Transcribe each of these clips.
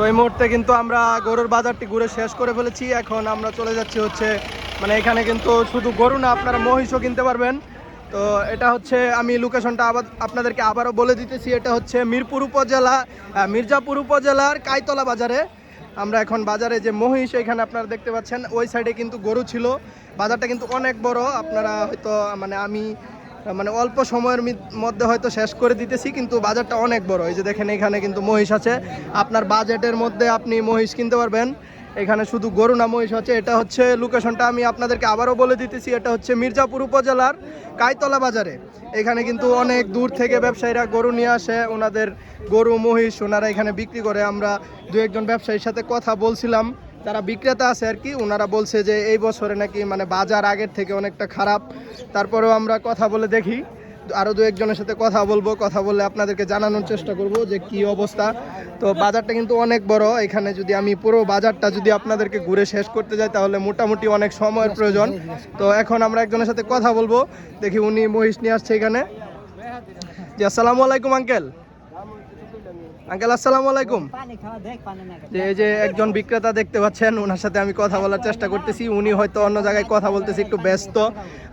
তো এই মুহূর্তে কিন্তু আমরা গরুর বাজারটি ঘুরে শেষ করে ফেলেছি। এখন আমরা চলে যাচ্ছি হচ্ছে মানে এখানে কিন্তু শুধু গরু না, আপনারা মহিষও কিনতে পারবেন। তো এটা হচ্ছে আমি লোকেশনটা আবার আপনাদেরকে আবারও বলে দিতেছি, এটা হচ্ছে মিরপুর উপজেলা মির্জাপুর উপজেলার কাইতলা বাজারে। আমরা এখন বাজারে যে মহিষ, এখানে আপনারা দেখতে পাচ্ছেন, ওই সাইডে কিন্তু গরু ছিল। বাজারটা কিন্তু অনেক বড়, আপনারা হয়তো মানে আমি মানে অল্প সময়ের মধ্যে হয়তো শেষ করে দিতেছি, কিন্তু বাজারটা অনেক বড়। এই যে দেখেন, এখানে কিন্তু মহিষ আছে। আপনার বাজেটের মধ্যে আপনি মহিষ কিনতে পারবেন। এখানে শুধু গরু না, মহিষ আছে। এটা হচ্ছে লোকেশনটা আমি আপনাদেরকে আবারও বলে দিতেছি। এটা হচ্ছে মির্জাপুর উপজেলার কাইতলা বাজারে। এখানে কিন্তু অনেক দূর থেকে ব্যবসায়ীরা গরু নিয়ে আসে। ওনাদের গরু, মহিষ, ওনারা এখানে বিক্রি করে। আমরা দু একজন ব্যবসায়ীর সাথে কথা বলছিলাম। যারা বিক্রেতা আছে আর কি ওনারা বলছে যে এই বছরে নাকি মানে বাজার আগের থেকে অনেকটা খারাপ। তারপরেও আমরা কথা বলে দেখি। আরও দু একজনের সাথে কথা বলব, কথা বলে আপনাদেরকে জানানোর চেষ্টা করব যে কি অবস্থা। তো বাজারটা কিন্তু অনেক বড়। এখানে যদি আমি পুরো বাজারটা যদি আপনাদেরকে ঘুরে শেষ করতে যাই, তাহলে মোটামুটি অনেক সময়ের প্রয়োজন। তো এখন আমরা একজনের সাথে কথা বলব। দেখি উনি মহিষ নিয়ে আসছে এখানে। আসসালামু আলাইকুম, আঙ্কেল। আঙ্কেল আসসালামু আলাইকুম। এই যে একজন বিক্রেতা দেখতে পাচ্ছেন ওনার সাথে আমি কথা বলার চেষ্টা করতেছি। উনি হয়তো অন্য জায়গায় কথা বলতেছি একটু ব্যস্ত।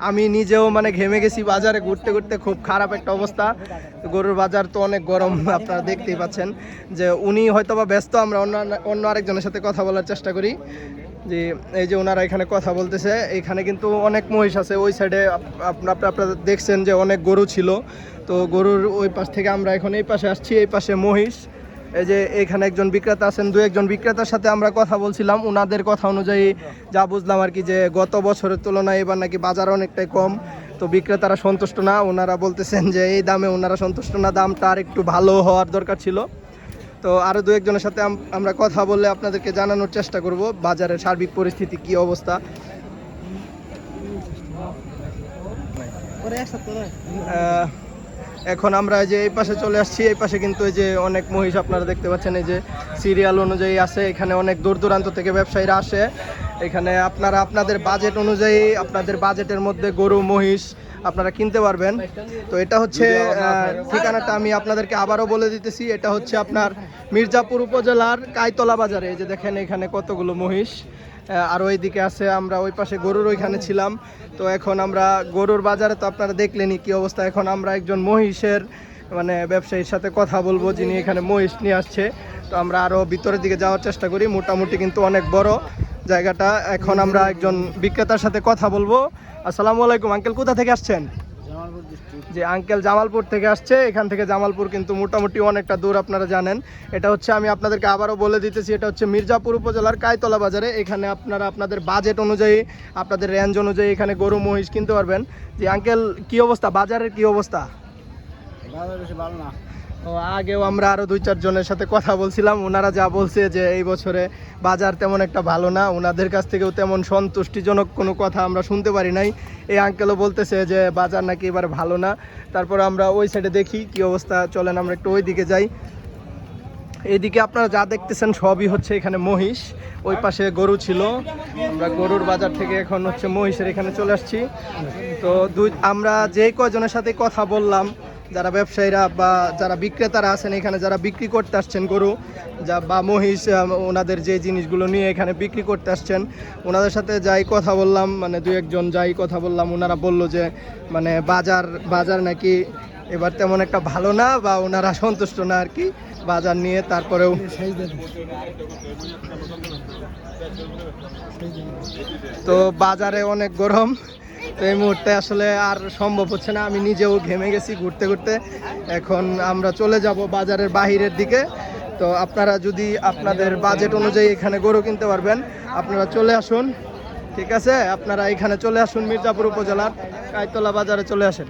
আমি নিজেও মানে ঘেমে গেছি বাজারে ঘুরতে ঘুরতে খুব খারাপ একটা অবস্থা। গরুর বাজার তো অনেক গরম আপনারা দেখতেই পাচ্ছেন। যে উনি হয়তো বা ব্যস্ত আমরা অন্য অন্য আরেকজনের সাথে কথা বলার চেষ্টা করি। যে এই যে ওনারা এখানে কথা বলতেছে এখানে কিন্তু অনেক মহিষ আছে ওই সাইডে আপনার আপনারা দেখছেন যে অনেক গরু ছিল। তো গরুর ওই পাশ থেকে আমরা এখন এই পাশে আসছি এই পাশে মহিষ। এই যে এখানে একজন বিক্রেতা আছেন দু একজন বিক্রেতার সাথে আমরা কথা বলছিলাম। ওনাদের কথা অনুযায়ী যা বুঝলাম আর কি যে গত বছরের তুলনায় এবার নাকি বাজার অনেকটাই কম। তো বিক্রেতারা সন্তুষ্ট না ওনারা বলতেছেন যে এই দামে ওনারা সন্তুষ্ট না দামটা আর একটু ভালো হওয়ার দরকার ছিল। তো আরও দু একজনের সাথে আমরা কথা বলে আপনাদেরকে জানানোর চেষ্টা করব বাজারের সার্বিক পরিস্থিতি কি অবস্থা। আহ, এখন আমরা যে এই পাশে চলে আসছি, এই পাশে কিন্তু এই যে অনেক মহিষ আপনারা দেখতে পাচ্ছেন, এই যে সিরিয়াল অনুযায়ী আছে। এখানে অনেক দূর দূরান্ত থেকে ব্যবসায়ীরা আসে। এখানে আপনারা আপনাদের বাজেট অনুযায়ী আপনাদের বাজেটের মধ্যে গরু মহিষ আপনারা কিনতে পারবেন। তো এটা হচ্ছে ঠিকানাটা আমি আপনাদেরকে আবারও বলে দিতেছি। এটা হচ্ছে আপনার মির্জাপুর উপজেলার কাইতলা বাজারে। যে দেখেন এখানে কতগুলো মহিষ। আর ওইদিকে আছে আমরা ওই পাশে গরুর ওইখানে ছিলাম। তো এখন আমরা গরুর বাজারে তো আপনারা দেখলেনই কি অবস্থা। এখন আমরা একজন মহিষের মানে ব্যবসায়ীর সাথে কথা বলব যিনি এখানে মহিষ নিয়ে আসছে। তো আমরা আরও ভিতরের দিকে যাওয়ার চেষ্টা করি। মোটামুটি কিন্তু অনেক বড় জায়গাটা। এখন আমরা একজন বিক্রেতার সাথে কথা বলব। আসসালামু আলাইকুম আঙ্কেল কোথা থেকে আসছেন? যে আঙ্কেল জামালপুর থেকে আসছে। এখান থেকে জামালপুর কিন্তু মোটামুটি অনেকটা দূর আপনারা জানেন। এটা হচ্ছে আমি আপনাদেরকে আবারও বলে দিতেছি এটা হচ্ছে মির্জাপুর উপজেলার কায়তলা বাজারে। এখানে আপনারা আপনাদের বাজেট অনুযায়ী আপনাদের রেঞ্জ অনুযায়ী এখানে গরু মহিষ কিনতে পারবেন। যে আঙ্কেল কি অবস্থা? বাজারের কি অবস্থা? ভালো না। ও আগেও আমরা আরও দুই চারজনের সাথে কথা বলছিলাম। ওনারা যা বলছে যে এই বছরে বাজার তেমন একটা ভালো না, ওনাদের কাছ থেকেও তেমন সন্তুষ্টিজনক কোনো কথা আমরা শুনতে পারি নাই। এই আঙ্কেলও বলতেছে যে বাজার নাকি এবার ভালো না। তারপর আমরা ওই সাইডে দেখি কি অবস্থা, চলেন আমরা একটু ওই দিকে যাই। এইদিকে আপনারা যা দেখতেছেন সবই হচ্ছে এখানে মহিষ। ওই পাশে গরু ছিল। আমরা গরুর বাজার থেকে এখন হচ্ছে মহিষের এখানে চলে আসছি। তো দুই, আমরা যে কয়জনের সাথে কথা বললাম যারা ব্যবসায়ীরা বা যারা বিক্রেতারা আছেন, এখানে যারা বিক্রি করতে আসছেন গরু, যা বা মহিষ ওনাদের যে জিনিসগুলো নিয়ে এখানে বিক্রি করতে আসছেন, ওনাদের সাথে যাই কথা বললাম মানে দু একজন যাই কথা বললাম, ওনারা বলল যে মানে বাজার বাজার নাকি এবার তেমন একটা ভালো না বা ওনারা সন্তুষ্ট না আর কি, বাজার নিয়ে তারপরেও তো বাজারে অনেক গরম, তো এই মুহূর্তে আসলে আর সম্ভব হচ্ছে না। আমি নিজেও ঘেমে গেছি ঘুরতে ঘুরতে। এখন আমরা চলে যাব বাজারের বাহিরের দিকে। তো আপনারা যদি আপনাদের বাজেট অনুযায়ী এখানে গরু কিনতে পারবেন, আপনারা চলে আসুন। ঠিক আছে? আপনারা এখানে চলে আসুন মির্জাপুর উপজেলার কাইতলা বাজারে চলে আসেন।